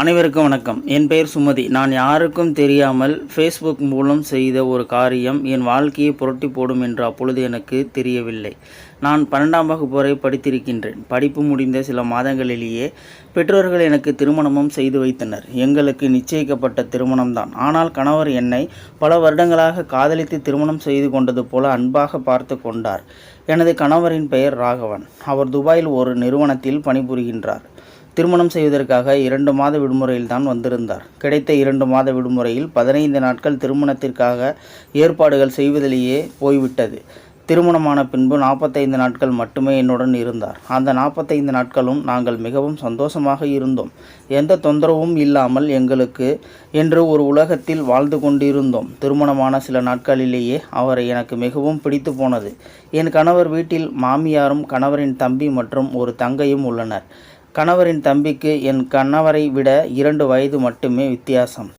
அனைவருக்கும் வணக்கம். என் பெயர் சுமதி. நான் யாருக்கும் தெரியாமல் ஃபேஸ்புக் மூலம் செய்த ஒரு காரியம் என் வாழ்க்கையை புரட்டி போடும் என்று அப்பொழுது எனக்கு தெரியவில்லை. நான் பன்னெண்டாம் வகுப்பு வரை படித்திருக்கின்றேன். படிப்பு முடிந்த சில மாதங்களிலேயே பெற்றோர்கள் எனக்கு திருமணமும் செய்து வைத்தனர். எங்களுக்கு நிச்சயிக்கப்பட்ட திருமணம்தான். ஆனால் கணவர் என்னை பல வருடங்களாக காதலித்து திருமணம் செய்து கொண்டது போல அன்பாக பார்த்து கொண்டார். எனது கணவரின் பெயர் ராகவன். அவர் துபாயில் ஒரு நிறுவனத்தில் பணிபுரிகின்றார். திருமணம் செய்வதற்காக இரண்டு மாத விடுமுறையில் தான் வந்திருந்தார். கிடைத்த இரண்டு மாத விடுமுறையில் பதினைந்து நாட்கள் திருமணத்திற்காக ஏற்பாடுகள் செய்வதிலேயே போய்விட்டது. திருமணமான பின்பு நாற்பத்தைந்து நாட்கள் மட்டுமே என்னுடன் இருந்தார். அந்த நாற்பத்தைந்து நாட்களும் நாங்கள் மிகவும் சந்தோஷமாக இருந்தோம். எந்த தொந்தரவும் இல்லாமல் எங்களுக்கு என்று ஒரு உலகத்தில் வாழ்ந்து கொண்டிருந்தோம். திருமணமான சில நாட்களிலேயே அவரை எனக்கு மிகவும் பிடித்து போனது. என் கணவர் வீட்டில் மாமியாரும் கணவரின் தம்பி மற்றும் ஒரு தங்கையும் உள்ளனர். கணவரின் தம்பிக்கு என் கணவரை விட இரண்டு வயது மட்டுமே வித்தியாசம்.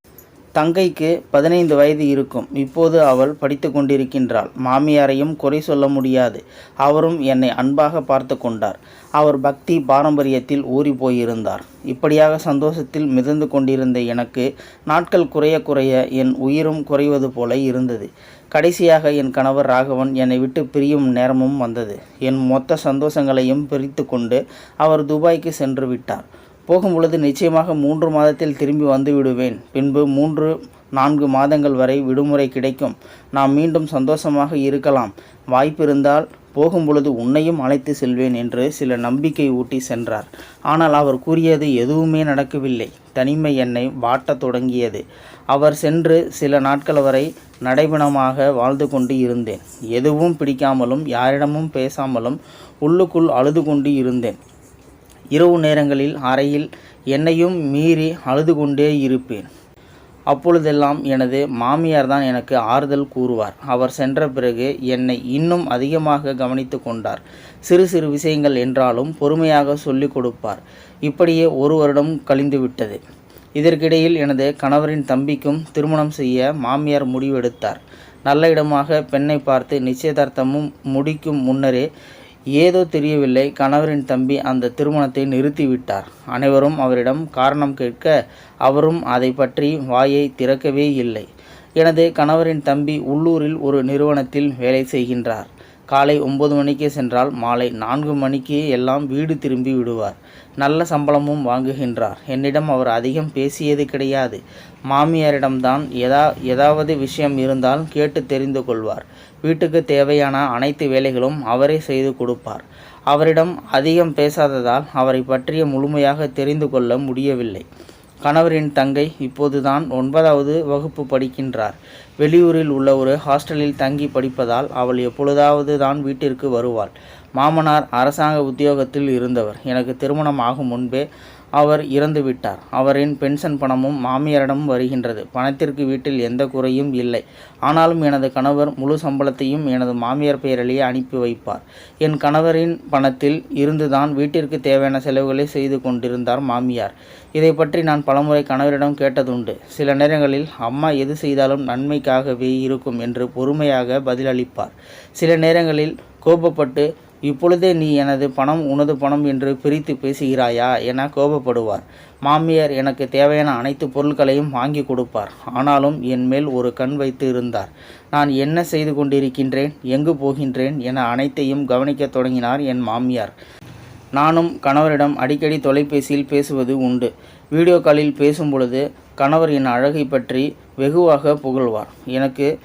தங்கைக்கு பதினைந்து வயது இருக்கும். இப்போது அவள் படித்து கொண்டிருக்கின்றாள். மாமியாரையும் குறை சொல்ல முடியாது. அவரும் என்னை அன்பாக பார்த்து கொண்டார். அவர் பக்தி பாரம்பரியத்தில் ஊறி போயிருந்தார். இப்படியாக சந்தோஷத்தில் மிதந்து கொண்டிருந்த எனக்கு நாட்கள் குறைய குறைய என் உயிரும் குறைவது போல இருந்தது. கடைசியாக என் கணவர் ராகவன் என்னை விட்டு பிரியும் நேரமும் வந்தது. என் மொத்த சந்தோஷங்களையும் பிரித்து கொண்டு அவர் துபாய்க்கு சென்று விட்டார். போகும் பொழுது நிச்சயமாக மூன்று மாதத்தில் திரும்பி வந்து விடுவேன். பின்பு மூன்று நான்கு மாதங்கள் வரை விடுமுறை கிடைக்கும். நாம் மீண்டும் சந்தோஷமாக இருக்கலாம். வாய்ப்பிருந்தால் போகும் பொழுது உன்னையும் அழைத்து செல்வேன் என்று சில நம்பிக்கை ஊட்டி சென்றார். ஆனால் அவர் கூறியது எதுவுமே நடக்கவில்லை. தனிமை என்னை வாட்டத் தொடங்கியது. அவர் சென்று சில நாட்கள் வரை நடைபணமாக வாழ்ந்து கொண்டு இருந்தேன். எதுவும் பிடிக்காமலும் யாரிடமும் பேசாமலும் உள்ளுக்குள் அழுது கொண்டு இருந்தேன். இரவு நேரங்களில் அறையில் என்னையும் மீறி அழுது கொண்டே இருப்பேன். அப்பொழுதெல்லாம் எனது மாமியார் தான் எனக்கு ஆறுதல் கூறுவார். அவர் சென்ற பிறகு என்னை இன்னும் அதிகமாக கவனித்து கொண்டார். சிறு சிறு விஷயங்கள் என்றாலும் பொறுமையாக சொல்லிக் கொடுப்பார். இப்படியே ஒரு வருடம் கழிந்து விட்டது இதற்கிடையில் எனது கணவரின் தம்பிக்கும் திருமணம் செய்ய மாமியார் முடிவெடுத்தார். நல்ல இடமாக பெண்ணை பார்த்து நிச்சயதார்த்தமும் முடிக்கும் முன்னரே ஏதோ தெரியவில்லை கணவரின் தம்பி அந்த திருமணத்தை நிறுத்திவிட்டார். அனைவரும் அவரிடம் காரணம் கேட்க அவரும் அதை பற்றி வாயை திறக்கவே இல்லை. எனது கணவரின் தம்பி உள்ளூரில் ஒரு நிறுவனத்தில் வேலை செய்கின்றார். காலை ஒன்பது மணிக்கு சென்றால் மாலை நான்கு மணிக்கு எல்லாம் வீடு திரும்பி விடுவார். நல்ல சம்பளமும் வாங்குகின்றார். என்னிடம் அவர் அதிகம் பேசியது கிடையாது. மாமியாரிடம்தான் எதா ஏதாவது விஷயம் இருந்தால் கேட்டு தெரிந்து கொள்வார். வீட்டுக்கு தேவையான அனைத்து வேலைகளும் அவரே செய்து கொடுப்பார். அவரிடம் அதிகம் பேசாததால் அவரை பற்றிய முழுமையாக தெரிந்து கொள்ள முடியவில்லை. கணவரின் தங்கை இப்போதுதான் ஒன்பதாவது வகுப்பு படிக்கின்றார். வெளியூரில் உள்ள ஒரு ஹாஸ்டலில் தங்கி படிப்பதால் அவள் எப்பொழுதாவது தான் வீட்டிற்கு வருவாள். மாமனார் அரசாங்க உத்தியோகத்தில் இருந்தவர். எனக்கு திருமணம் ஆகும் முன்பே அவர் இறந்துவிட்டார் அவரின் பென்ஷன் பணமும் மாமியாரிடம் வருகின்றது. பணத்திற்கு வீட்டில் எந்த குறையும் இல்லை. ஆனாலும் எனது கணவர் முழு சம்பளத்தையும் எனது மாமியார் பெயரிலேயே அனுப்பி வைப்பார். என் கணவரின் பணத்தில் இருந்துதான் வீட்டிற்கு தேவையான செலவுகளை செய்து கொண்டிருந்தார் மாமியார். இதை பற்றி நான் பலமுறை கணவரிடம் கேட்டதுண்டு. சில நேரங்களில் அம்மா எது செய்தாலும் நன்மைக்காகவே இருக்கும் என்று பொறுமையாக பதிலளிப்பார். சில நேரங்களில் கோபப்பட்டு இப்பொழுதே நீ எனது பணம் உனது பணம் என்று பிரித்து பேசுகிறாயா? என கோபப்படுவார். மாமியார் எனக்கு தேவையான அனைத்து பொருட்களையும் வாங்கி கொடுப்பார். ஆனாலும் என் மேல் ஒரு கண் வைத்து இருந்தார். நான் என்ன செய்து கொண்டிருக்கின்றேன்? எங்கு போகின்றேன்? என அனைத்தையும் கவனிக்கத் தொடங்கினார் என் மாமியார். நானும் கணவரிடம் அடிக்கடி தொலைபேசியில் பேசுவது உண்டு. வீடியோ காலில் பேசும் பொழுது கணவர் என் அழகை பற்றி வெகுவாக புகழ்வார். எனக்கு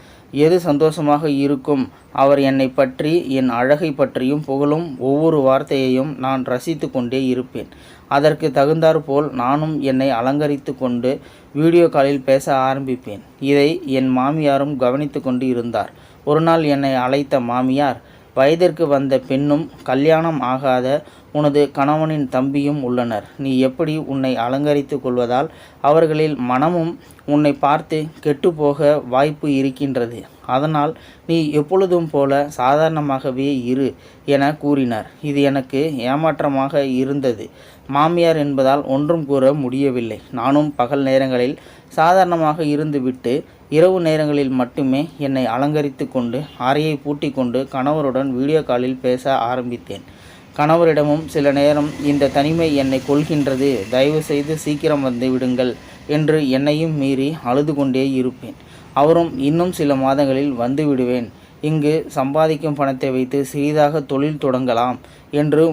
எது சந்தோஷமாக இருக்கும்? அவர் என்னை பற்றி என் அழகை பற்றியும் புகழும் ஒவ்வொரு வார்த்தையையும் நான் ரசித்து கொண்டே இருப்பேன். அதற்கு தகுந்தாற்போல் நானும் என்னை அலங்கரித்து கொண்டு வீடியோ காலில் பேச ஆரம்பிப்பேன். இதை என் மாமியாரும் கவனித்து கொண்டு இருந்தார். ஒரு நாள் என்னை அழைத்த மாமியார் வயதிற்கு வந்த பெண்ணும் கல்யாணம் ஆகாத உனது கணவனின் தம்பியும் உள்ளனர். நீ எப்படி உன்னை அலங்கரித்து கொள்வதால் அவர்களில் மனமும் உன்னை பார்த்து கெட்டுப்போக வாய்ப்பு இருக்கின்றது. அதனால் நீ எப்பொழுதும் போல சாதாரணமாகவே இரு என கூறினார். இது எனக்கு ஏமாற்றமாக இருந்தது. மாமியார் என்பதால் ஒன்றும் கூற முடியவில்லை. நானும் பகல் நேரங்களில் சாதாரணமாக இருந்துவிட்டு இரவு நேரங்களில் மட்டுமே என்னை அலங்கரித்து கொண்டு அறையை பூட்டி கொண்டு கணவருடன் வீடியோ காலில் பேச ஆரம்பித்தேன். கணவரிடமும் சில நேரம் இந்த தனிமை என்னை கொள்கின்றது தயவு செய்து சீக்கிரம் வந்து விடுங்கள் என்று என்னையும் மீறி அழுது கொண்டே இருப்பேன். அவரும் இன்னும் சில மாதங்களில் வந்து விடுவேன். இங்கு சம்பாதிக்கும் பணத்தை வைத்து சிறிதாக தொழில் தொடங்கலாம் என்று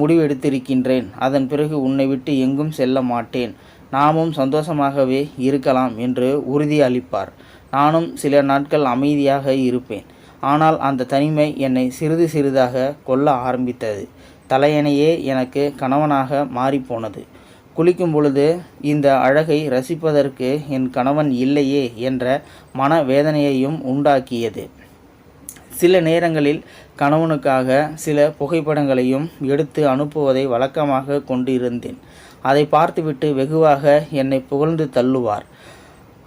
முடிவெடுத்திருக்கின்றேன். அதன் பிறகு உன்னை விட்டு எங்கும் செல்ல மாட்டேன். நாமும் சந்தோஷமாகவே இருக்கலாம் என்று உறுதி அளிப்பார் நானும் சில நாட்கள் அமைதியாக இருப்பேன். ஆனால் அந்த தனிமை என்னை சிறிது சிறிதாக கொல்ல ஆரம்பித்தது. தலையணையே எனக்கு கணவனாக மாறிப்போனது குளிக்கும் பொழுது இந்த அழகை ரசிப்பதற்கு என் கணவன் இல்லையே என்ற மனவேதனையையும் உண்டாக்கியது. சில நேரங்களில் கணவனுக்காக சில புகைப்படங்களையும் எடுத்து அனுப்புவதை வழக்கமாக கொண்டிருந்தேன். அதை பார்த்துவிட்டு வெகுவாக என்னை புகழ்ந்து தள்ளுவார்.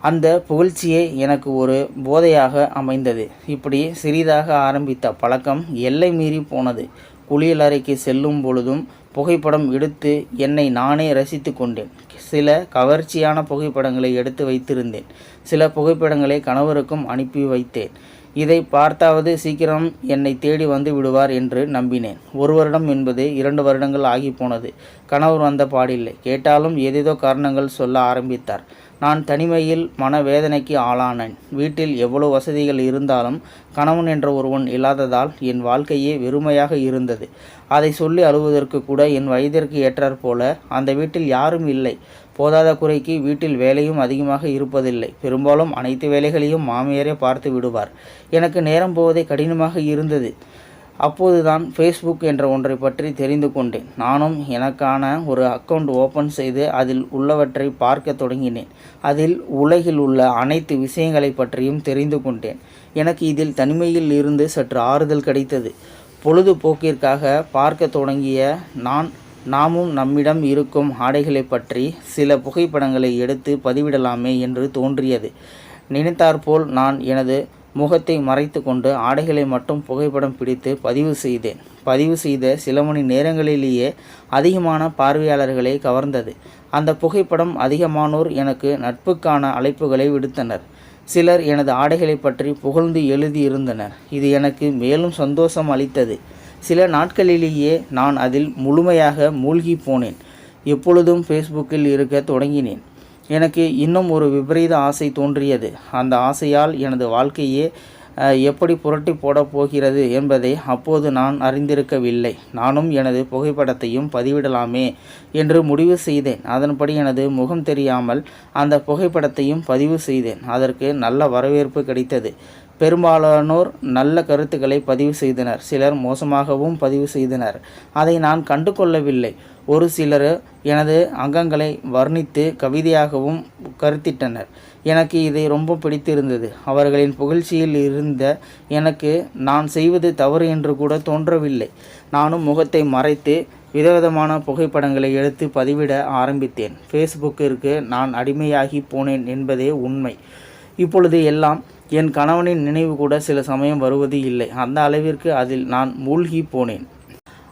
அந்த புகழ்ச்சியே எனக்கு ஒரு போதையாக அமைந்தது. இப்படி சிறிதாக ஆரம்பித்த பழக்கம் எல்லை மீறி போனது. குளியலறைக்கு செல்லும் பொழுதும் புகைப்படம் எடுத்து என்னை நானே ரசித்து கொண்டேன். சில கவர்ச்சியான புகைப்படங்களை எடுத்து வைத்திருந்தேன். சில புகைப்படங்களை கணவருக்கும் அனுப்பி வைத்தேன். இதை பார்த்தாவது சீக்கிரம் என்னை தேடி வந்து விடுவார் என்று நம்பினேன். ஒரு வருடம் என்பது இரண்டு வருடங்கள் ஆகி போனது. கணவர் வந்த பாடில்லை. கேட்டாலும் ஏதேதோ காரணங்கள் சொல்ல ஆரம்பித்தார். நான் தனிமையில் மனவேதனைக்கு ஆளானேன். வீட்டில் எவ்வளவு வசதிகள் இருந்தாலும் கணவன் என்ற ஒருவன் இல்லாததால் என் வாழ்க்கையே வெறுமையாக இருந்தது. அதை சொல்லி அழுவதற்கு கூட என் வயதிற்கு ஏற்றாற் போல அந்த வீட்டில் யாரும் இல்லை. போதாத குறைக்கு வீட்டில் வேலையும் அதிகமாக இருப்பதில்லை. பெரும்பாலும் அனைத்து வேலைகளையும் மாமியாரே பார்த்து விடுவார். எனக்கு நேரம் போவதே கடினமாக இருந்தது. அப்போதுதான் ஃபேஸ்புக் என்ற ஒன்றை பற்றி தெரிந்து கொண்டேன். நானும் எனக்கான ஒரு அக்கவுண்ட் ஓப்பன் செய்து அதில் உள்ளவற்றை பார்க்க தொடங்கினேன். அதில் உலகில் உள்ள அனைத்து விஷயங்களை பற்றியும் தெரிந்து கொண்டேன். எனக்கு இதில் தனிமையில் இருந்து சற்று ஆறுதல் கிடைத்தது. பொழுதுபோக்கிற்காக பார்க்க தொடங்கிய நான் நாமும் நம்மிடம் இருக்கும் ஆடைகளை பற்றி சில புகைப்படங்களை எடுத்து பதிவிடலாமே என்று தோன்றியது. நினைத்தாற்போல் நான் எனது முகத்தை மறைத்து கொண்டு ஆடைகளை மட்டும் புகைப்படம் பிடித்து பதிவு செய்தேன். பதிவு செய்த சில மணி நேரங்களிலேயே அதிகமான பார்வையாளர்களை கவர்ந்தது. அந்த புகைப்படம் அதிகமானோர் எனக்கு நட்புக்கான அழைப்புகளை விடுத்தனர். சிலர் எனது ஆடைகளை பற்றி புகழ்ந்து எழுதியிருந்தனர். இது எனக்கு மேலும் சந்தோஷம் அளித்தது. சில நாட்களிலேயே நான் அதில் முழுமையாக மூழ்கி போனேன். எப்பொழுதும் ஃபேஸ்புக்கில் இருக்க தொடங்கினேன். எனக்கு இன்னும் ஒரு விபரீத ஆசை தோன்றியது. அந்த ஆசையால் எனது வாழ்க்கையே எப்படி புரட்டி போடப் போகிறது என்பதை அப்போது நான் அறிந்திருக்கவில்லை. நானும் எனது புகைப்படத்தையும் பதிவிடலாமே என்று முடிவு செய்தேன். அதன்படி எனது முகம் தெரியாமல் அந்த புகைப்படத்தையும் பதிவு செய்தேன். அதற்கு நல்ல வரவேற்பு கிடைத்தது. பெரும்பாலானோர் நல்ல கருத்துக்களை பதிவு செய்தனர். சிலர் மோசமாகவும் பதிவு செய்தனர். அதை நான் கண்டு கொள்ளவில்லை ஒரு சிலர் எனது அங்கங்களை வர்ணித்து கவிதையாகவும் கருத்திட்டனர். எனக்கு இதை ரொம்ப பிடித்திருந்தது. அவர்களின் புகழ்ச்சியில் இருந்த எனக்கு நான் செய்வது தவறு என்று கூட தோன்றவில்லை. நானும் முகத்தை மறைத்து விதவிதமான புகைப்படங்களை எடுத்து பதிவிட ஆரம்பித்தேன். ஃபேஸ்புக்கிற்கு நான் அடிமையாகி போனேன் என்பதே உண்மை. இப்பொழுது எல்லாம் என் கணவனின் நினைவு கூட சில சமயம் வருவது இல்லை. அந்த அளவிற்கு அதில் நான் மூழ்கி போனேன்.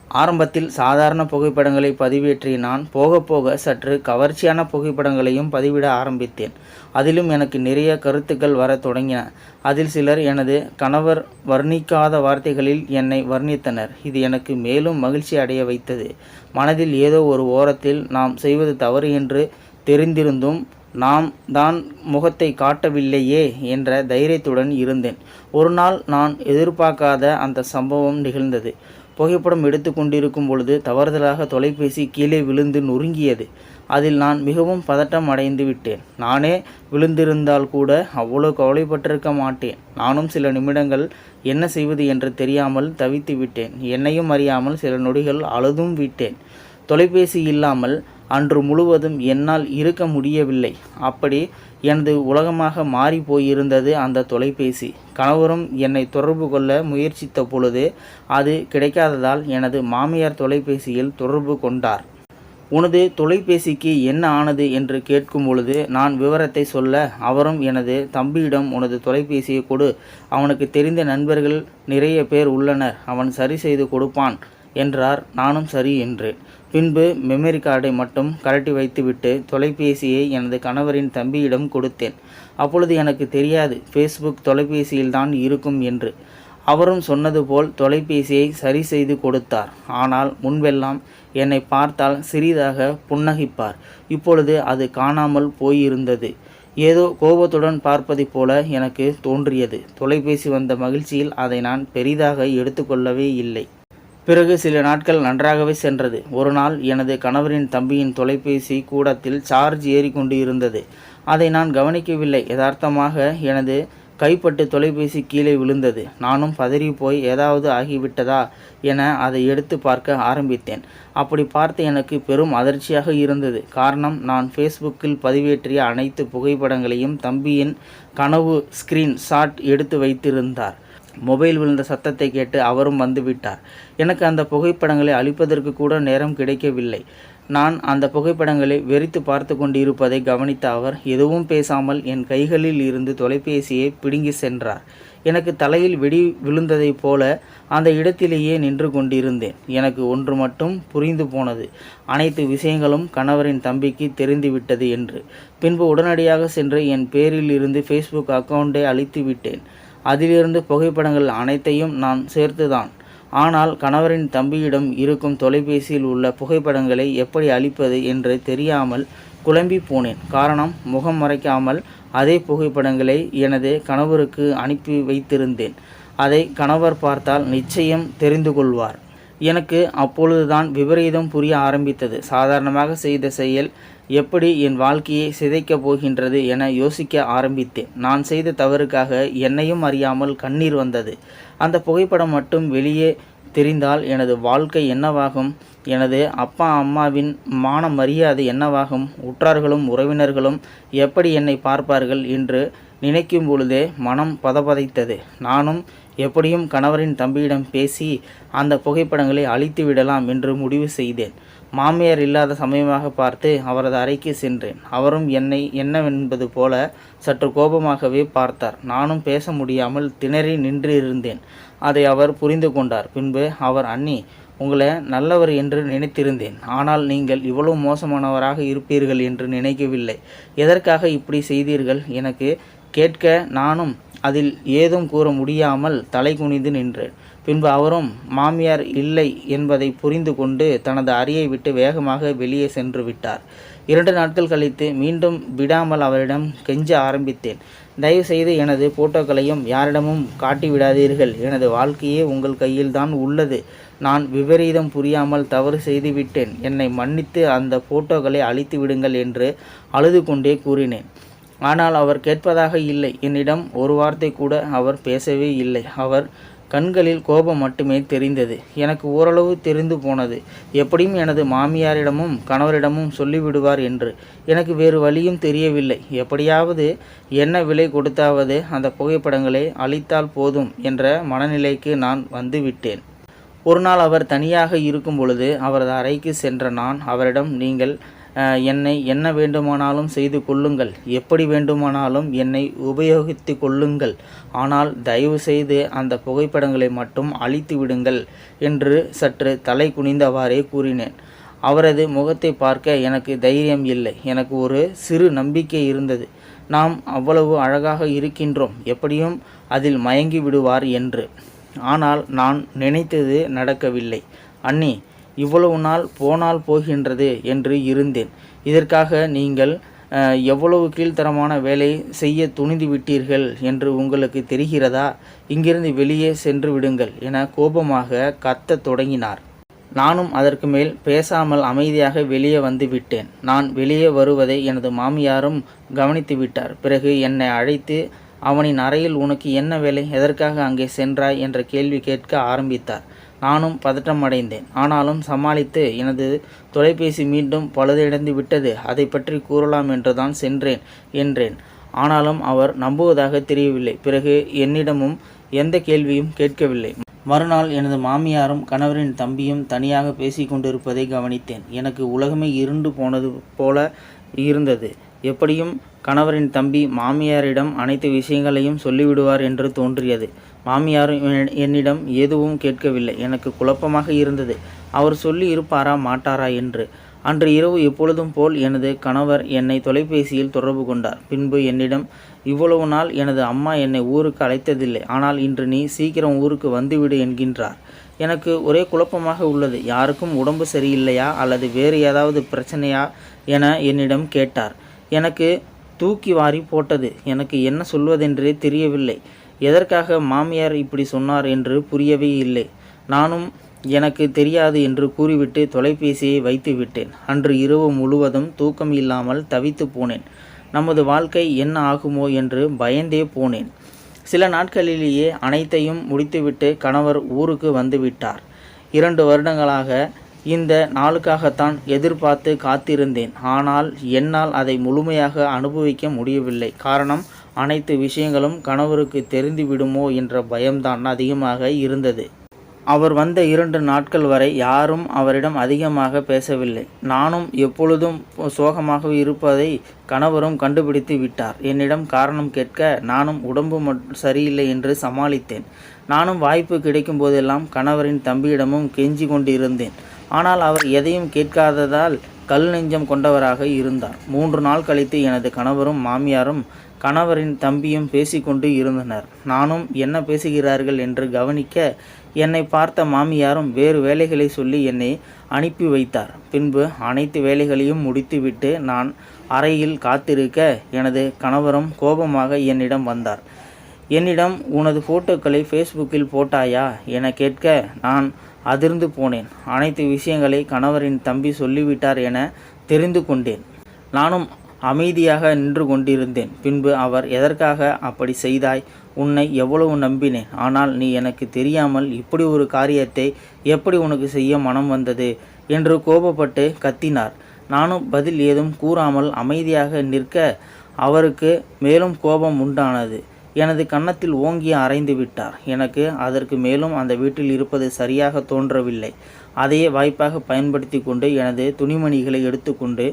ஆரம்பத்தில் சாதாரண புகைப்படங்களை பதிவேற்றிய நான் போக போக சற்று கவர்ச்சியான புகைப்படங்களையும் பதிவிட ஆரம்பித்தேன். அதிலும் எனக்கு நிறைய கருத்துக்கள் வரத் தொடங்கின. அதில் சிலர் எனது கணவர் வர்ணிக்காத வார்த்தைகளில் என்னை வர்ணித்தனர். இது எனக்கு மேலும் மகிழ்ச்சி அடைய வைத்தது. மனதில் ஏதோ ஒரு ஓரத்தில் நாம் செய்வது தவறு என்று தெரிந்திருந்தும் நாம் தான் முகத்தை காட்டவில்லையே என்ற தைரியத்துடன் இருந்தேன். ஒரு நாள் நான் எதிர்பார்க்காத அந்த சம்பவம் நிகழ்ந்தது. புகைப்படம் எடுத்து கொண்டிருக்கும் பொழுது தவறுதலாக தொலைபேசி கீழே விழுந்து நொறுங்கியது. அதில் நான் மிகவும் பதட்டம் அடைந்து விட்டேன். நானே விழுந்திருந்தால் கூட அவ்வளோ கவலைப்பட்டிருக்க மாட்டேன். நானும் சில நிமிடங்கள் என்ன செய்வது என்று தெரியாமல் தவித்து விட்டேன். என்னையும் அறியாமல் சில நொடிகள் அழுதும் விட்டேன். தொலைபேசி இல்லாமல் அன்று முழுவதும் என்னால் இருக்க முடியவில்லை. அப்படி எனது உலகமாக மாறி போயிருந்தது அந்த தொலைபேசி. கணவரும் என்னை தொடர்பு கொள்ள முயற்சித்த பொழுது அது கிடைக்காததால் எனது மாமியார் தொலைபேசியில் தொடர்பு கொண்டார். உனது தொலைபேசிக்கு என்ன ஆனது என்று கேட்கும் பொழுது நான் விவரத்தை சொல்ல அவரும் எனது தம்பியிடம் உனது தொலைபேசியை கொடு. அவனுக்கு தெரிந்த நண்பர்கள் நிறைய பேர் உள்ளனர். அவன் சரி செய்து கொடுப்பான் என்றார். நானும் சரி என்றேன். பின்பு மெமரி கார்டை மட்டும் கழட்டி வைத்துவிட்டு தொலைபேசியை எனது கணவரின் தம்பியிடம் கொடுத்தேன். அப்பொழுது எனக்கு தெரியாது ஃபேஸ்புக் தொலைபேசியில்தான் இருக்கும் என்று. அவரும் சொன்னது போல் தொலைபேசியை சரி செய்து கொடுத்தார். ஆனால் முன்பெல்லாம் என்னை பார்த்தால் சிறிதாக புன்னகிப்பார். இப்பொழுது அது காணாமல் போயிருந்தது. ஏதோ கோபத்துடன் பார்ப்பதைப் போல எனக்கு தோன்றியது. தொலைபேசி வந்த மகிழ்ச்சியில் அதை நான் பெரிதாக எடுத்துக்கொள்ளவே இல்லை. பிறகு சில நாட்கள் நன்றாகவே சென்றது. ஒரு நாள் எனது கணவரின் தம்பியின் தொலைபேசி கூடத்தில் சார்ஜ் ஏறிக்கொண்டு இருந்தது அதை நான் கவனிக்கவில்லை. யதார்த்தமாக எனது கைப்பட்டு தொலைபேசி கீழே விழுந்தது. நானும் பதறி போய் ஏதாவது ஆகிவிட்டதா என அதை எடுத்து பார்க்க ஆரம்பித்தேன். அப்படி பார்த்து எனக்கு பெரும் அதிர்ச்சியாக இருந்தது. காரணம் நான் ஃபேஸ்புக்கில் பதிவேற்றிய அனைத்து புகைப்படங்களையும் தம்பியின் கனவு ஸ்கிரீன் ஷாட் எடுத்து வைத்திருந்தார். மொபைல் விழுந்த சத்தத்தை கேட்டு அவரும் வந்துவிட்டார் எனக்கு அந்த புகைப்படங்களை அழிப்பதற்கு கூட நேரம் கிடைக்கவில்லை. நான் அந்த புகைப்படங்களை வெறித்து பார்த்து கொண்டிருப்பதை கவனித்த அவர் எதுவும் பேசாமல் என் கைகளில் இருந்து தொலைபேசியை பிடுங்கி சென்றார். எனக்கு தலையில் வெடி விழுந்ததைப் போல அந்த இடத்திலேயே நின்று கொண்டிருந்தேன். எனக்கு ஒன்று மட்டும் புரிந்து போனது அனைத்து விஷயங்களும் கணவரின் தம்பிக்கு தெரிந்துவிட்டது என்று. பின்பு உடனடியாக சென்று என் பேரில் இருந்து ஃபேஸ்புக் அக்கவுண்டை அழித்து விட்டேன். அதிலிருந்து புகைப்படங்கள் அனைத்தையும் நான் சேர்த்துதான். ஆனால் கணவரின் தம்பியிடம் இருக்கும் தொலைபேசியில் உள்ள புகைப்படங்களை எப்படி அழிப்பது என்று தெரியாமல் குழம்பி போனேன். காரணம் முகம் மறைக்காமல் அதே புகைப்படங்களை எனது கணவருக்கு அனுப்பி வைத்திருந்தேன். அதை கணவர் பார்த்தால் நிச்சயம் தெரிந்து கொள்வார். எனக்கு அப்பொழுதுதான் விபரீதம் புரிய ஆரம்பித்தது. சாதாரணமாக செய்த செயல் எப்படி என் வாழ்க்கையை சிதைக்கப் போகின்றது என யோசிக்க ஆரம்பித்தேன். நான் செய்த தவறுக்காக என்னையும் அறியாமல் கண்ணீர் வந்தது. அந்த புகைப்படம் மட்டும் வெளியே தெரிந்தால் எனது வாழ்க்கை என்னவாகும்? எனது அப்பா அம்மாவின் மான மரியாதை என்னவாகும்? உற்றார்களும் உறவினர்களும் எப்படி என்னை பார்ப்பார்கள் என்று நினைக்கும் பொழுதே மனம் பதபதைத்தது. நானும் எப்படியும் கணவரின் தம்பியிடம் பேசி அந்த புகைப்படங்களை அழித்து விடலாம் என்று முடிவு செய்தேன். மாமியார் இல்லாத சமயமாக பார்த்து அவரது அறைக்கு சென்றேன். அவரும் என்னை என்னவென்பது போல சற்று கோபமாகவே பார்த்தார். நானும் பேச முடியாமல் திணறி நின்று இருந்தேன். அதை அவர் புரிந்து கொண்டார். பின்பு அவர் அண்ணி உங்களை நல்லவர் என்று நினைத்திருந்தேன். ஆனால் நீங்கள் இவ்வளவு மோசமானவராக இருப்பீர்கள் என்று நினைக்கவில்லை. எதற்காக இப்படி செய்தீர்கள்? எனக்கு கேட்க நானும் அதில் ஏதும் கூற முடியாமல் தலை குனிந்து நின்றேன். பின்பு அவரும் மாமியார் இல்லை என்பதை புரிந்து கொண்டு தனது அறையை விட்டு வேகமாக வெளியே சென்று விட்டார். இரண்டு நாட்கள் கழித்து மீண்டும் விடாமல் அவரிடம் கெஞ்ச ஆரம்பித்தேன். தயவு செய்து எனது போட்டோக்களையும் யாரிடமும் காட்டிவிடாதீர்கள் எனது வாழ்க்கையே உங்கள் கையில்தான் உள்ளது. நான் விபரீதம் புரியாமல் தவறு செய்துவிட்டேன் என்னை மன்னித்து அந்த போட்டோக்களை அழித்து விடுங்கள் என்று அழுது கொண்டே கூறினேன். ஆனால் அவர் கேட்பதாக இல்லை. என்னிடம் ஒரு வார்த்தை கூட அவர் பேசவே இல்லை. அவர் கண்களில் கோபம் மட்டுமே தெரிந்தது. எனக்கு ஓரளவு தெரிந்து போனது. எப்படியும் எனது மாமியாரிடமும் கணவரிடமும் சொல்லிவிடுவார் என்று. எனக்கு வேறு வழியும் தெரியவில்லை. எப்படியாவது என்ன விலை கொடுத்தாவது அந்த புகைப்படங்களை அழித்தால் போதும் என்ற மனநிலைக்கு நான் வந்துவிட்டேன். ஒரு நாள் அவர் தனியாக இருக்கும் பொழுது அவரது அறைக்கு சென்ற நான் அவரிடம் நீங்கள் என்னை என்ன வேண்டுமானாலும் செய்து கொள்ளுங்கள். எப்படி வேண்டுமானாலும் என்னை உபயோகித்து கொள்ளுங்கள். ஆனால் தயவு செய்து அந்த புகைப்படங்களை மட்டும் அழித்து விடுங்கள் என்று சற்று தலை குனிந்தவாறே கூறினேன். அவரது முகத்தை பார்க்க எனக்கு தைரியம் இல்லை. எனக்கு ஒரு சிறு நம்பிக்கை இருந்தது. நாம் அவ்வளவு அழகாக இருக்கின்றோம். எப்படியும் அதில் மயங்கி விடுவார் என்று. ஆனால் நான் நினைத்தது நடக்கவில்லை. அண்ணி இவ்வளவு நாள் போனால் போகின்றது என்று இருந்தேன். இதற்காக நீங்கள் எவ்வளவு கீழ்த்தரமான வேலை செய்ய துணிந்து விட்டீர்கள் என்று உங்களுக்கு தெரிகிறதா? இங்கிருந்து வெளியே சென்று விடுங்கள் என கோபமாக கத்தத் தொடங்கினார். நானும் அதற்கு மேல் பேசாமல் அமைதியாக வெளியே வந்து விட்டேன். நான் வெளியே வருவதை எனது மாமியாரும் கவனித்து விட்டார். பிறகு என்னை அழைத்து அவனின் அறையில் உனக்கு என்ன வேலை? எதற்காக அங்கே சென்றாய்? என்ற கேள்வி கேட்க ஆரம்பித்தார். நானும் பதட்டம் அடைந்தேன் ஆனாலும் சமாளித்து எனது தொலைபேசி மீண்டும் பழுதடைந்து விட்டது. அதை பற்றி கூறலாம் என்றுதான் சென்றேன் என்றேன். ஆனாலும் அவர் நம்புவதாக தெரியவில்லை. பிறகு என்னிடமும் எந்த கேள்வியும் கேட்கவில்லை. மறுநாள் எனது மாமியாரும் கணவரின் தம்பியும் தனியாக பேசி கொண்டிருப்பதை கவனித்தேன். எனக்கு உலகமே இருண்டு போனது போல இருந்தது. எப்படியும் கணவரின் தம்பி மாமியாரிடம் அனைத்து விஷயங்களையும் சொல்லிவிடுவார் என்று தோன்றியது. மாமியாரும் என்னிடம் எதுவும் கேட்கவில்லை. எனக்கு குழப்பமாக இருந்தது. அவர் சொல்லி இருப்பாரா மாட்டாரா என்று. அன்று இரவு எப்பொழுதும் போல் எனது கணவர் என்னை தொலைபேசியில் தொடர்பு கொண்டார். பின்பு என்னிடம் இவ்வளவு நாள் எனது அம்மா என்னை ஊருக்கு அழைத்ததில்லை. ஆனால் இன்று நீ சீக்கிரம் ஊருக்கு வந்துவிடு என்கின்றார். எனக்கு ஒரே குழப்பமாக உள்ளது. யாருக்கும் உடம்பு சரியில்லையா? அல்லது வேறு ஏதாவது பிரச்சனையா? என என்னிடம் கேட்டார். எனக்கு தூக்கி வாரி போட்டது. எனக்கு என்ன சொல்வதென்றே தெரியவில்லை. எதற்காக மாமியார் இப்படி சொன்னார் என்று புரியவே இல்லை. நானும் எனக்கு தெரியாது என்று கூறிவிட்டு தொலைபேசியை வைத்து விட்டேன் அன்று இரவு முழுவதும் தூக்கம் இல்லாமல் தவித்து போனேன். நமது வாழ்க்கை என்ன ஆகுமோ என்று பயந்தே போனேன். சில நாட்களிலேயே அனைத்தையும் முடித்துவிட்டு கணவர் ஊருக்கு வந்துவிட்டார் இரண்டு வருடங்களாக இந்த நாளுக்காகத்தான் எதிர்பார்த்து காத்திருந்தேன். ஆனால் என்னால் அதை முழுமையாக அனுபவிக்க முடியவில்லை. காரணம் அனைத்து விஷயங்களும் கணவருக்கு தெரிந்து விடுமோ என்ற பயம்தான் அதிகமாக இருந்தது. அவர் வந்த இரண்டு நாட்கள் வரை யாரும் அவரிடம் அதிகமாக பேசவில்லை. நானும் எப்பொழுதும் சோகமாக இருப்பதை கணவரும் கண்டுபிடித்து விட்டார். என்னிடம் காரணம் கேட்க நானும் உடம்பு மட் சரியில்லை என்று சமாளித்தேன். நானும் வாய்ப்பு கிடைக்கும் போதெல்லாம் கணவரின் தம்பியிடமும் கெஞ்சி கொண்டிருந்தேன். ஆனால் அவர் எதையும் கேட்காததால் கல் நெஞ்சம் கொண்டவராக இருந்தார். மூன்று நாள் கழித்து எனது கணவரும் மாமியாரும் கணவரின் தம்பியும் பேசிக்கொண்டு இருந்தனர். நானும் என்ன பேசுகிறார்கள் என்று கவனிக்க என்னை பார்த்த மாமியாரும் வேறு வேலைகளை சொல்லி என்னை அனுப்பி வைத்தார். பின்பு அனைத்து வேலைகளையும் முடித்துவிட்டு நான் அறையில் காத்திருக்க எனது கணவரும் கோபமாக என்னிடம் வந்தார். என்னிடம் உனது ஃபோட்டோக்களை ஃபேஸ்புக்கில் போட்டாயா? என கேட்க நான் அதிர்ந்து போனேன். அனைத்து விஷயங்களை கணவரின் தம்பி சொல்லிவிட்டார் என தெரிந்து கொண்டேன். நானும் அமைதியாக நின்று கொண்டிருந்தேன். பின்பு அவர் எதற்காக அப்படி செய்தாய்? உன்னை எவ்வளவு நம்பினேன். ஆனால் நீ எனக்கு தெரியாமல் இப்படி ஒரு காரியத்தை எப்படி உனக்கு செய்ய மனம் வந்தது? என்று கோபப்பட்டு கத்தினார். நானும் பதில் ஏதும் கூறாமல் அமைதியாக நிற்க அவருக்கு மேலும் கோபம் உண்டானது. எனது கன்னத்தில் ஓங்கி அரைந்து விட்டார். எனக்கு அதற்கு மேலும் அந்த வீட்டில் இருப்பது சரியாக தோன்றவில்லை. அதையே வாய்ப்பாக பயன்படுத்தி கொண்டு எனது துணிமணிகளை எடுத்துக்கொண்டு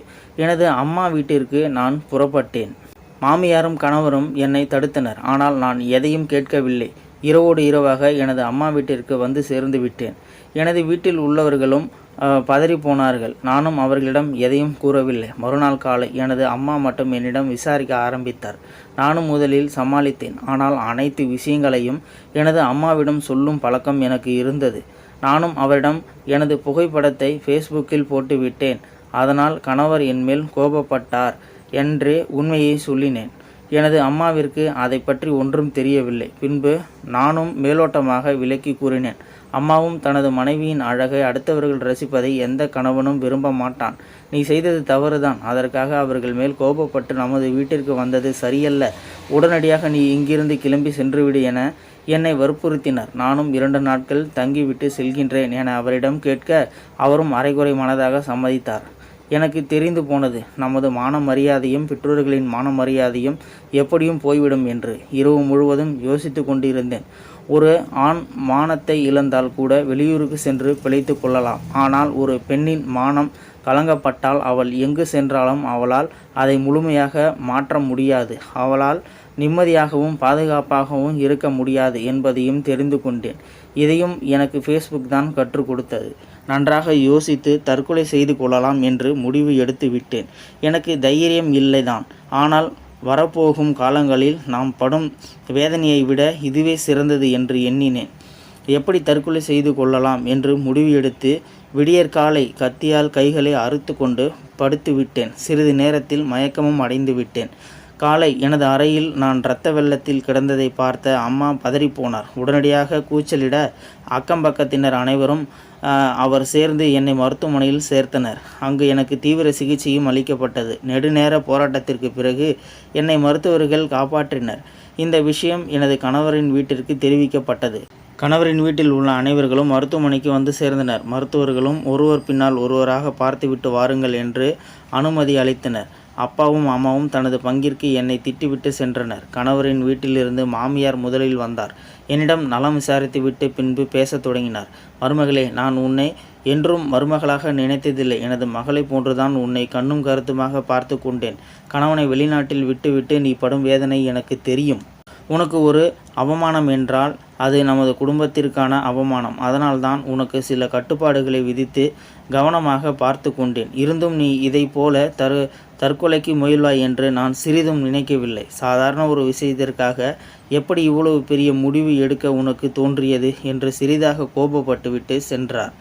எனது அம்மா வீட்டிற்கு நான் புறப்பட்டேன். மாமியாரும் கணவரும் என்னை தடுத்தனர். ஆனால் நான் எதையும் கேட்கவில்லை. இரவோடு இரவாக எனது அம்மா வீட்டிற்கு வந்து சேர்ந்து விட்டேன். எனது வீட்டில் உள்ளவர்களும் பதறி போனார்கள். நானும் அவர்களிடம் எதையும் கூறவில்லை. மறுநாள் காலை எனது அம்மா மட்டும் என்னிடம் விசாரிக்க ஆரம்பித்தார். நானும் முதலில் சமாளித்தேன். ஆனால் அனைத்து விஷயங்களையும் எனது அம்மாவிடம் சொல்லும் பழக்கம் எனக்கு இருந்தது. நானும் அவரிடம் எனது புகைப்படத்தை ஃபேஸ்புக்கில் போட்டுவிட்டேன். அதனால் கணவர் என்மேல் கோபப்பட்டார் என்று உண்மையை சொல்லினேன். எனது அம்மாவிற்கு அதை பற்றி ஒன்றும் தெரியவில்லை. பின்பு நானும் மேலோட்டமாக விலக்கி கூறினேன். அம்மாவும் தனது மனைவியின் அழகை அடுத்தவர்கள் ரசிப்பதை எந்த கணவனும் விரும்ப மாட்டான். நீ செய்தது தவறுதான். அதற்காக அவர்கள் மேல் கோபப்பட்டு நமது வீட்டிற்கு வந்தது சரியல்ல. உடனடியாக நீ இங்கிருந்து கிளம்பி சென்றுவிடு என என்னை வற்புறுத்தினர். நானும் இரண்டு நாட்கள் தங்கிவிட்டு செல்கின்றேன் என அவரிடம் கேட்க அவரும் அரைகுறை மனதாக சம்மதித்தார். எனக்கு தெரிந்து போனது நமது மான மரியாதையும் பெற்றோர்களின் மான மரியாதையும் எப்படியும் போய்விடும் என்று இரவு முழுவதும் யோசித்து கொண்டிருந்தேன். ஒரு ஆண் மானத்தை இழந்தால் கூட வெளியூருக்கு சென்று பிழைத்து கொள்ளலாம். ஆனால் ஒரு பெண்ணின் மானம் கலங்கப்பட்டால் அவள் எங்கு சென்றாலும் அவளால் அதை முழுமையாக மாற்ற முடியாது. அவளால் நிம்மதியாகவும் பாதுகாப்பாகவும் இருக்க முடியாது என்பதையும் தெரிந்து கொண்டேன். இதையும் எனக்கு ஃபேஸ்புக் தான் கற்றுக் கொடுத்தது. நன்றாக யோசித்து தற்கொலை செய்து கொள்ளலாம் என்று முடிவு எடுத்து விட்டேன். எனக்கு தைரியம் இல்லைதான். ஆனால் வரப்போகும் காலங்களில் நாம் படும் வேதனையை விட இதுவே சிறந்தது என்று எண்ணினேன். எப்படி தற்கொலை செய்து கொள்ளலாம் என்று முடிவு எடுத்து விடியற்காலை கத்தியால் கைகளை அறுத்து கொண்டு படுத்து விட்டேன். சிறிது நேரத்தில் மயக்கமும் அடைந்து விட்டேன். காலை எனது அறையில் நான் இரத்த வெள்ளத்தில் கிடந்ததை பார்த்த அம்மா பதறிப்போனார். உடனடியாக கூச்சலிட அக்கம் பக்கத்தினர் அனைவரும் அவர் சேர்ந்து என்னை மருத்துவமனையில் சேர்த்தனர். அங்கு எனக்கு தீவிர சிகிச்சையும் அளிக்கப்பட்டது. நெடுநேர போராட்டத்திற்கு பிறகு என்னை மருத்துவர்கள் காப்பாற்றினர். இந்த விஷயம் எனது கணவரின் வீட்டிற்கு தெரிவிக்கப்பட்டது. கணவரின் வீட்டில் உள்ள அனைவர்களும் மருத்துவமனைக்கு வந்து சேர்ந்தனர். மருத்துவர்களும் ஒருவர் பின்னால் ஒருவராக பார்த்துவிட்டு வாருங்கள் என்று அனுமதி அளித்தனர். அப்பாவும் அம்மாவும் தனது பங்கிற்கு என்னை திட்டிவிட்டு சென்றனர். கணவரின் வீட்டிலிருந்து மாமியார் முதலில் வந்தார். என்னிடம் நலம் விசாரித்துவிட்டு பின்பு பேசத் தொடங்கினார். மருமகளே நான் உன்னை என்றும் மருமகளாக நினைத்ததில்லை. எனது மகளை போன்றுதான் உன்னை கண்ணும் கருத்துமாக பார்த்து கொண்டேன். கணவனை வெளிநாட்டில் விட்டுவிட்டு நீ படும் வேதனை எனக்கு தெரியும். உனக்கு ஒரு அவமானம் என்றால் அது நமது குடும்பத்திற்கான அவமானம். அதனால்தான் உனக்கு சில கட்டுப்பாடுகளை விதித்து கவனமாக பார்த்து கொண்டேன். இருந்தும் நீ இதை போல தரு தற்கொலைக்கு முயல்வாய் என்று நான் சிறிதும் நினைக்கவில்லை. சாதாரண ஒரு விஷயத்திற்காக எப்படி இவ்வளவு பெரிய முடிவு எடுக்க உனக்கு தோன்றியது என்று சிறிதாக கோபப்பட்டுவிட்டு சென்றார்.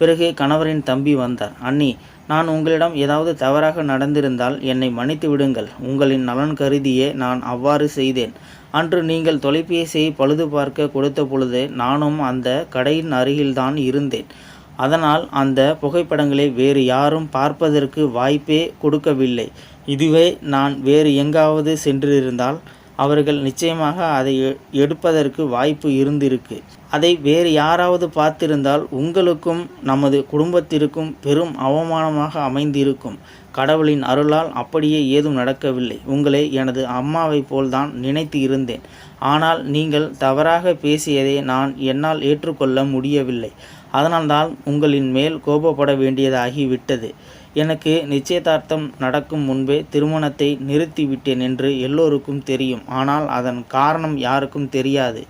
பிறகு கணவரின் தம்பி வந்தார். அண்ணி நான் உங்களிடம் ஏதாவது தவறாக நடந்திருந்தால் என்னை மன்னித்து விடுங்கள். உங்களின் நலன் கருதியே நான் அவ்வாறு செய்தேன். அன்று நீங்கள் தொலைபேசியை பழுது பார்க்க கொடுத்த பொழுது நானும் அந்த கடையின் அருகில்தான் இருந்தேன். அதனால் அந்த புகைப்படங்களை வேறு யாரும் பார்ப்பதற்கு வாய்ப்பே கொடுக்கவில்லை. இதுவே நான் வேறு எங்காவது சென்றிருந்தால் அவர்கள் நிச்சயமாக அதை எ- எடுப்பதற்கு வாய்ப்பு இருந்திருக்கு. அதை வேறு யாராவது பார்த்திருந்தால் உங்களுக்கும் நமது குடும்பத்திற்கும் பெரும் அவமானமாக அமைந்திருக்கும். கடவுளின் அருளால் அப்படியே ஏதும் நடக்கவில்லை. உங்களை எனது அம்மாவைப் போல்தான் நினைத்து இருந்தேன். ஆனால் நீங்கள் தவறாக பேசியதை நான் என்னால் ஏற்றுக்கொள்ள முடியவில்லை. அதனால்தான் உங்களின் மேல் கோபப்பட வேண்டியதாகிவிட்டது. எனக்கு நிச்சயதார்த்தம் நடக்கும் முன்பே திருமணத்தை நிறுத்திவிட்டேன் என்று எல்லோருக்கும் தெரியும். ஆனால் அதன் காரணம் யாருக்கும் தெரியாது.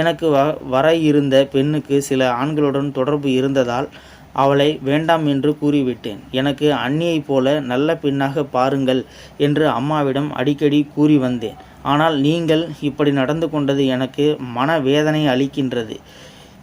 எனக்கு வ வர இருந்த பெண்ணுக்கு சில ஆண்களுடன் தொடர்பு இருந்ததால் அவளை வேண்டாம் என்று கூறிவிட்டேன். எனக்கு அண்ணியைப் போல நல்ல பெண்ணாக பாருங்கள் என்று அம்மாவிடம் அடிக்கடி கூறி வந்தேன். ஆனால் நீங்கள் இப்படி நடந்து கொண்டது எனக்கு மனவேதனை அளிக்கின்றது.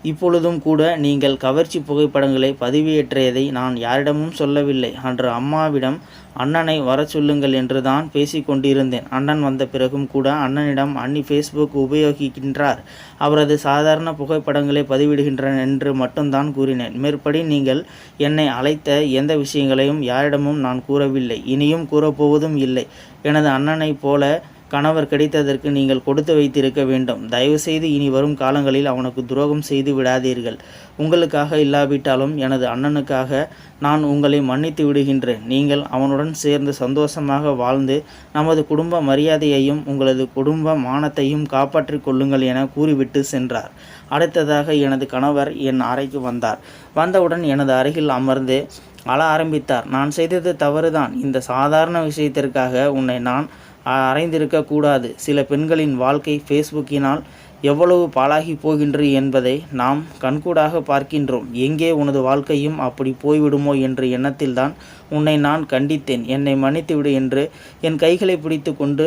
இப்பொழுதும் கூட நீங்கள் கவர்ச்சி புகைப்படங்களை பதிவேற்றியதை நான் யாரிடமும் சொல்லவில்லை. அன்று அம்மாவிடம் அண்ணனை வரச் சொல்லுங்கள் என்று தான் பேசிக்கொண்டிருந்தேன் அண்ணன் வந்த பிறகும் கூட அண்ணனிடம் அண்ணி ஃபேஸ்புக் உபயோகிக்கின்றார். அவரது சாதாரண புகைப்படங்களை பதிவிடுகின்றன என்று மட்டும்தான் கூறினேன். மேற்படி நீங்கள் என்னை அழைத்த எந்த விஷயங்களையும் யாரிடமும் நான் கூறவில்லை. இனியும் கூறப்போவதும் இல்லை. எனது அண்ணனைப் போல கணவர் கிடைத்ததற்கு நீங்கள் கொடுத்து வைத்திருக்க வேண்டும். தயவுசெய்து இனி வரும் காலங்களில் அவனுக்கு துரோகம் செய்து விடாதீர்கள். உங்களுக்காக இல்லாவிட்டாலும் எனது அண்ணனுக்காக நான் உங்களை மன்னித்து விடுகின்றேன். நீங்கள் அவனுடன் சேர்ந்து சந்தோஷமாக வாழ்ந்து நமது குடும்ப மரியாதையையும் உங்களது குடும்ப மானத்தையும் காப்பாற்றிக் கொள்ளுங்கள் என கூறிவிட்டு சென்றார். அடுத்ததாக எனது கணவர் என் அறைக்கு வந்தார். வந்தவுடன் எனது அருகில் அமர்ந்து அழ ஆரம்பித்தார். நான் செய்தது தவறுதான். இந்த சாதாரண விஷயத்திற்காக உன்னை நான் அறைந்திருக்கக்கூடாது சில பெண்களின் வாழ்க்கை ஃபேஸ்புக்கினால் எவ்வளவு பாழாகி போகின்றது என்பதை நாம் கண்கூடாக பார்க்கின்றோம். எங்கே உனது வாழ்க்கையும் அப்படி போய்விடுமோ என்ற எண்ணத்தில்தான் உன்னை நான் கண்டித்தேன். என்னை மன்னித்துவிடு என்று என் கைகளை பிடித்து கொண்டு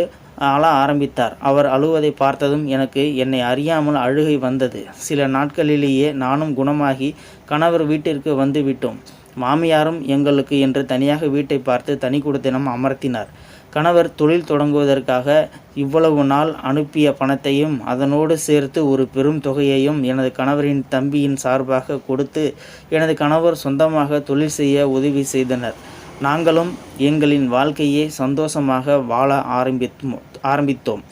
அழ ஆரம்பித்தார். அவர் அழுவதை பார்த்ததும் எனக்கு என்னை அறியாமல் அழுகை வந்தது. சில நாட்களிலேயே நானும் குணமாகி கணவர் வீட்டிற்கு வந்துவிட்டோம். மாமியாரும் எங்களுக்கு என்று தனியாக வீட்டை பார்த்து தனி குடித்தனம் அமர்த்தினார். கணவர் தொழில் தொடங்குவதற்காக இவ்வளவு நாள் அனுப்பிய பணத்தையும் அதனோடு சேர்த்து ஒரு பெரும் தொகையையும் எனது கணவரின் தம்பியின் சார்பாக கொடுத்து எனது கணவர் சொந்தமாக தொழில் செய்ய உதவி செய்தனர். நாங்களும் எங்களின் வாழ்க்கையை சந்தோஷமாக வாழ ஆரம்பித்தோம் ஆரம்பித்தோம்.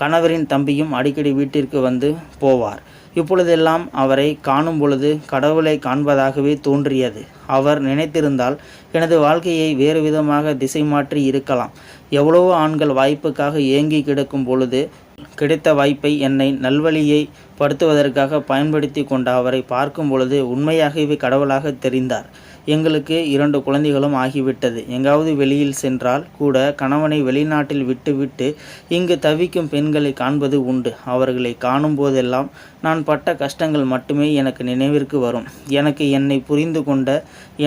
கணவரின் தம்பியும் அடிக்கடி வீட்டிற்கு வந்து போவார். இப்பொழுதெல்லாம் அவரை காணும் பொழுது கடவுளை காண்பதாகவே தோன்றியது. அவர் நினைத்திருந்தால் எனது வாழ்க்கையை வேறு விதமாக திசை மாற்றி இருக்கலாம். எவ்வளவோ ஆண்கள் வாய்ப்புக்காக ஏங்கி கிடக்கும் பொழுது கிடைத்த வாய்ப்பை என்னை நல்வழியை படுத்துவதற்காக பயன்படுத்தி கொண்ட அவரை பார்க்கும் பொழுது உண்மையாகவே கடவுளாக தெரிந்தார். எங்களுக்கு இரண்டு குழந்தைகளும் ஆகிவிட்டது. எங்காவது வெளியில் சென்றால் கூட கணவனை வெளிநாட்டில் விட்டுவிட்டு இங்கு தவிக்கும் பெண்களை காண்பது உண்டு. அவர்களை காணும் போதெல்லாம் நான் பட்ட கஷ்டங்கள் மட்டுமே எனக்கு நினைவிற்கு வரும். எனக்கு என்னை புரிந்து கொண்ட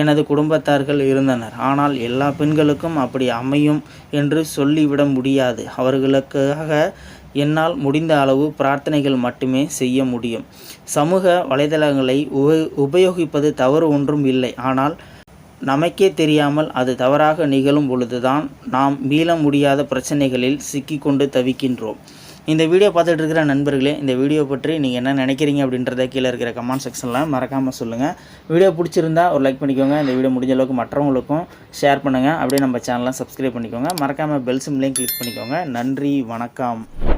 எனது குடும்பத்தார்கள் இருந்தனர். ஆனால் எல்லா பெண்களுக்கும் அப்படி அமையும் என்று சொல்லிவிட முடியாது. அவர்களுக்காக என்னால் முடிந்த அளவு பிரார்த்தனைகள் மட்டுமே செய்ய முடியும். சமூக வலைதளங்களை உப உபயோகிப்பது தவறு ஒன்றும் இல்லை. ஆனால் நமக்கே தெரியாமல் அது தவறாக நிகழும் பொழுதுதான் நாம் மீள முடியாத பிரச்சனைகளில் சிக்கிக்கொண்டு தவிக்கின்றோம். இந்த வீடியோ பார்த்துட்டு இருக்கிற நண்பர்களே இந்த வீடியோ பற்றி நீங்கள் என்ன நினைக்கிறீங்க அப்படின்றத கீழே இருக்கிற கமெண்ட் செக்ஷனில் மறக்காமல் சொல்லுங்கள் வீடியோ பிடிச்சிருந்தா ஒரு லைக் பண்ணிக்கோங்க. இந்த வீடியோ முடிஞ்ச அளவுக்கு மற்றவங்களுக்கும் ஷேர் பண்ணுங்கள் அப்படியே நம்ம சேனலை சப்ஸ்கிரைப் பண்ணிக்கோங்க. மறக்காமல் பெல் சிம்லேயும் கிளிக் பண்ணிக்கோங்க. நன்றி வணக்கம்.